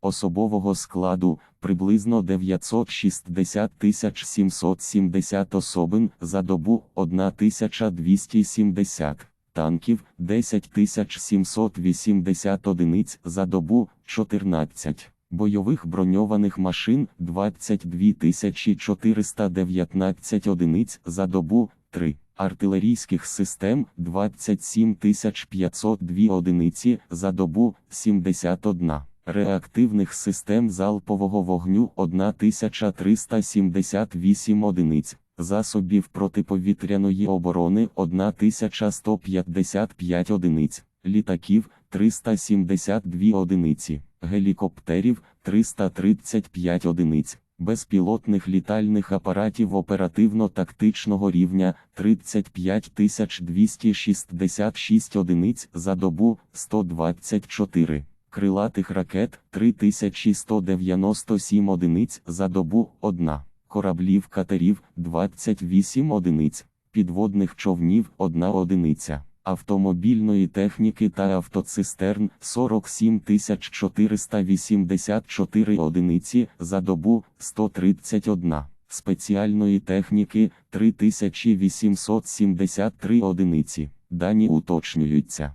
особового складу приблизно 960 770 особин за добу 1270 танків 10 780 одиниць за добу 14, бойових броньованих машин 22 419 одиниць за добу 3, артилерійських систем 27 502 одиниці за добу 71. Реактивних систем залпового вогню 1378 одиниць, засобів протиповітряної оборони 1155 одиниць, літаків 372 одиниці, гелікоптерів 335 одиниць, безпілотних літальних апаратів оперативно-тактичного рівня 35 266 одиниць за добу 124 крилатих ракет 3197 одиниць за добу 1, кораблів катерів 28 одиниць, підводних човнів 1 одиниця, автомобільної техніки та автоцистерн 47 484 одиниці за добу 131. Спеціальної техніки 3873 одиниці. Дані уточнюються.